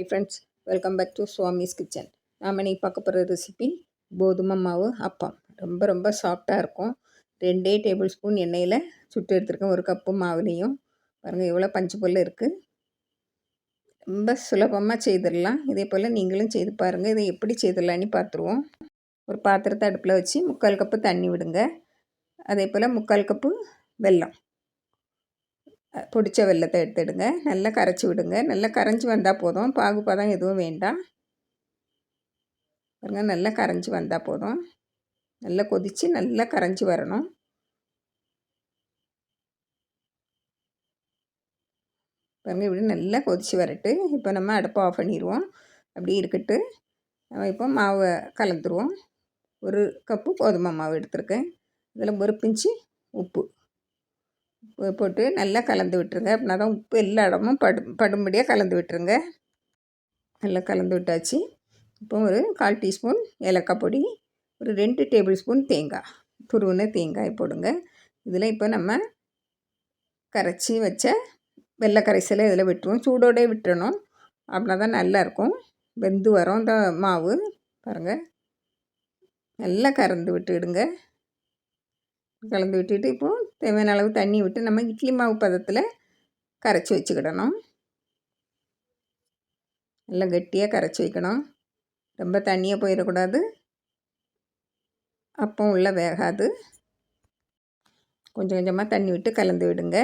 Hi friends welcome back to Swami's kitchen நாம் இன்னைக்கு பார்க்க போகிற ரெசிபி கோதுமை மாவு அப்பம். ரொம்ப ரொம்ப சாஃப்டாக இருக்கும். ரெண்டே டேபிள் ஸ்பூன் எண்ணெயில் சுட்டு எடுத்துருக்கேன். ஒரு கப்பு மாவுலேயும். பாருங்கள் எவ்வளோ பஞ்சு போல் இருக்குது ரொம்ப சுலபமாக செய்திடலாம். இதே போல் நீங்களும் செய்து பாருங்கள் இதை எப்படி செய்திடலான்னு பார்த்துருவோம். ஒரு பாத்திரத்தை அடுப்பில் வச்சு முக்கால் கப்பு தண்ணி விடுங்க. அதே போல் முக்கால் கப்பு வெல்லம். பிடிச்ச வெள்ளத்தை எடுத்துடுங்க. நல்லா கரைச்சி விடுங்க. நல்லா கரைஞ்சி வந்தால் போதும். பாகுபாதம் எதுவும் வேண்டாம். பாருங்க நல்லா கரைஞ்சி வந்தால் போதும். நல்லா கொதித்து நல்லா கரைஞ்சி வரணும். பாருங்கள் இப்படி நல்லா கொதித்து வரட்டு. இப்போ நம்ம அடுப்பை ஆஃப் பண்ணிடுவோம். அப்படி இருக்கட்டு. நம்ம இப்போ மாவை கலந்துருவோம். ஒரு கப்பு கோதுமை மாவு எடுத்துருக்கேன். இதில் ஒரு பிஞ்சு உப்பு. போட்டு நல்லா கலந்து விட்டுருங்க. அப்படின்னா தான் உப்பு எல்லா இடமும் படு படும்படியாக கலந்து விட்டுருங்க. நல்லா கலந்து விட்டாச்சு. இப்போ ஒரு கால் டீஸ்பூன் ஏலக்காய் பொடி ஒரு ரெண்டு டேபிள் ஸ்பூன் தேங்காய் துருவின தேங்காய் போடுங்க. இதில் இப்போ நம்ம கரைச்சி வச்ச வெள்ளை கரைசலை இதில் விட்டுருவோம். சூடோடே விட்டுறணும். அப்படின்னா தான் நல்லாயிருக்கும். வெந்து வரும். இந்த மாவு பாருங்கள் நல்லா கறந்து விட்டுடுங்க. கலந்து விட்டுட்டு இப்போது தேவையான அளவு தண்ணி விட்டு நம்ம இட்லி மாவு பதத்தில் கரைச்சி வச்சுக்கிடணும். நல்லா கெட்டியாக கரைச்சி வைக்கணும். ரொம்ப தண்ணியாக போயிடக்கூடாது. அப்போ உள்ளே வேகாது. கொஞ்சம் கொஞ்சமாக தண்ணி விட்டு கலந்து விடுங்க.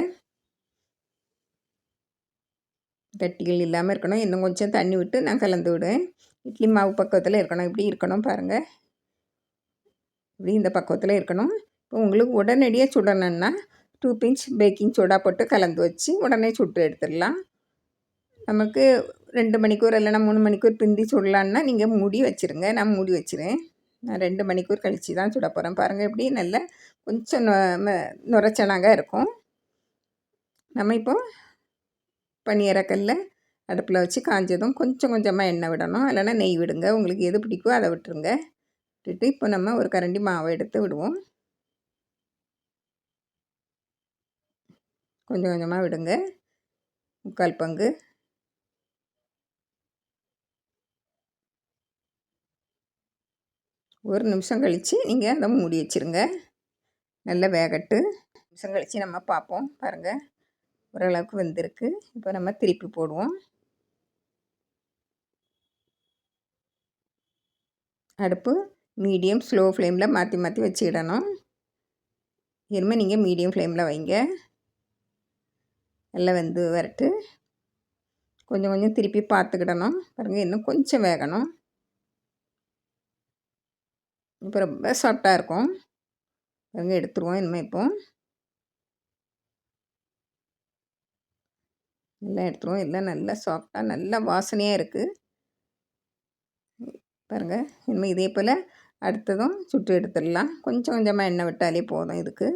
கட்டிகள் இல்லாமல் இருக்கணும். இன்னும் கொஞ்சம் தண்ணி விட்டு நான் கலந்து விடுவேன். இட்லி மாவு பக்கத்தில் இருக்கணும். இப்படி இருக்கணும் பாருங்கள் இப்படி இந்த பக்கத்தில் இருக்கணும். உங்களுக்கு உடனடியாக சுடணுன்னா டூ பிஞ்ச் பேக்கிங் சோடா போட்டு கலந்து வச்சு உடனே சுட்டு எடுத்துடலாம். நமக்கு ரெண்டு மணிக்கூர் இல்லைனா மூணு மணிக்கூர் பிந்தி சுடலான்னா நீங்கள் மூடி வச்சுருங்க. நான் மூடி வச்சுருவேன். நான் ரெண்டு மணிக்கூர் கழித்து தான் சுட போகிறேன் பாருங்கள் எப்படி நல்ல கொஞ்சம் நுரைச்சனாக இருக்கும். நம்ம இப்போ பனியரக்கல்ல அடுப்பில் வச்சு காஞ்சதும் கொஞ்சம் கொஞ்சமாக எண்ணெய் விடணும். இல்லைனா நெய் விடுங்க. உங்களுக்கு எது பிடிக்கோ அதை விட்டுருங்க. விட்டுட்டு இப்போ நம்ம ஒரு கரண்டி மாவை எடுத்து விடுவோம். கொஞ்சம் கொஞ்சமாக விடுங்க. முக்கால் பங்கு. ஒரு நிமிஷம் கழித்து நீங்கள் அதை மூடி வச்சுருங்க. நல்லா வேகட்டு. நிமிஷம் கழித்து நம்ம பார்ப்போம். பாருங்கள் ஓரளவுக்கு வந்திருக்கு. இப்போ நம்ம திருப்பி போடுவோம். அடுப்பு மீடியம் ஸ்லோ ஃப்ளேமில் மாற்றி மாற்றி வச்சுக்கிடணும் இனிமேல் நீங்கள் மீடியம் ஃப்ளேமில் வைங்க. நல்லா வெந்து வரட்டு. கொஞ்சம் கொஞ்சம் திருப்பி பார்த்துக்கிடணும். பாருங்கள் இன்னும் கொஞ்சம் வேகணும். இப்போ ரொம்ப சாஃப்டாக இருக்கும். பாருங்கள் எடுத்துருவோம் இனிமேல் இப்போ. எல்லாம் எடுத்துருவோம். எல்லாம் நல்லா சாஃப்டாக நல்லா வாசனையாக இருக்குது பாருங்கள் இனிமேல் இதே போல் அடுத்ததும் சுட்டு எடுத்துடலாம். கொஞ்சம் கொஞ்சமாக எண்ணெய் விட்டாலே போதும் இதுக்கு.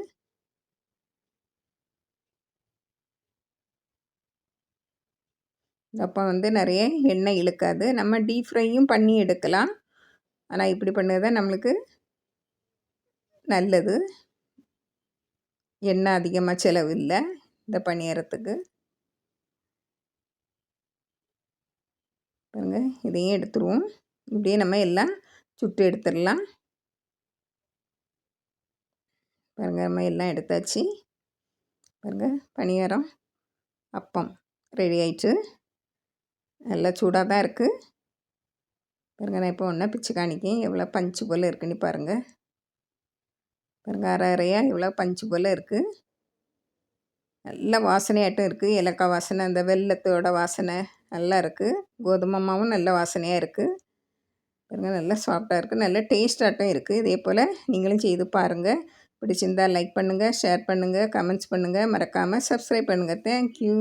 அப்போ வந்து நிறைய எண்ணெய் இழுக்காது. நம்ம டீப் ஃப்ரையும் பண்ணி எடுக்கலாம். ஆனால் இப்படி பண்ணது தான் நம்மளுக்கு நல்லது. எண்ணெய் அதிகமாக செலவு இல்லை இந்த பணியாரத்துக்கு பாருங்கள் இதையும் எடுத்துருவோம். இப்படியே நம்ம எல்லாம் சுட்டு எடுத்துடலாம். பாருங்கள் நம்ம எல்லாம் எடுத்தாச்சு. பாருங்கள் பணியாரம் அப்பம் ரெடி ஆயிடுச்சு நல்லா சூடாக தான் இருக்குது பாருங்க நான் இப்போ ஒன்றா பிச்சு காணிக்கேன். எவ்வளோ பஞ்சு போல் இருக்குன்னு பாருங்கள் பாருங்கள் அரை அரையாக எவ்வளோ பஞ்சு போல் இருக்குது நல்ல வாசனையாட்டும் இருக்குது ஏலக்காய் வாசனை அந்த வெள்ளத்தோட வாசனை நல்லா இருக்குது கோதுமை மாவும் நல்ல வாசனையாக இருக்குது பாருங்கள் நல்லா சாஃப்டாக இருக்குது நல்ல டேஸ்டாட்டும் இருக்குது இதே போல் நீங்களும் செய்து பாருங்கள் பிடிச்சிருந்தால் லைக் பண்ணுங்கள் ஷேர் பண்ணுங்கள் கமெண்ட்ஸ் பண்ணுங்கள் மறக்காமல் சப்ஸ்கிரைப் பண்ணுங்கள் தேங்க்யூ.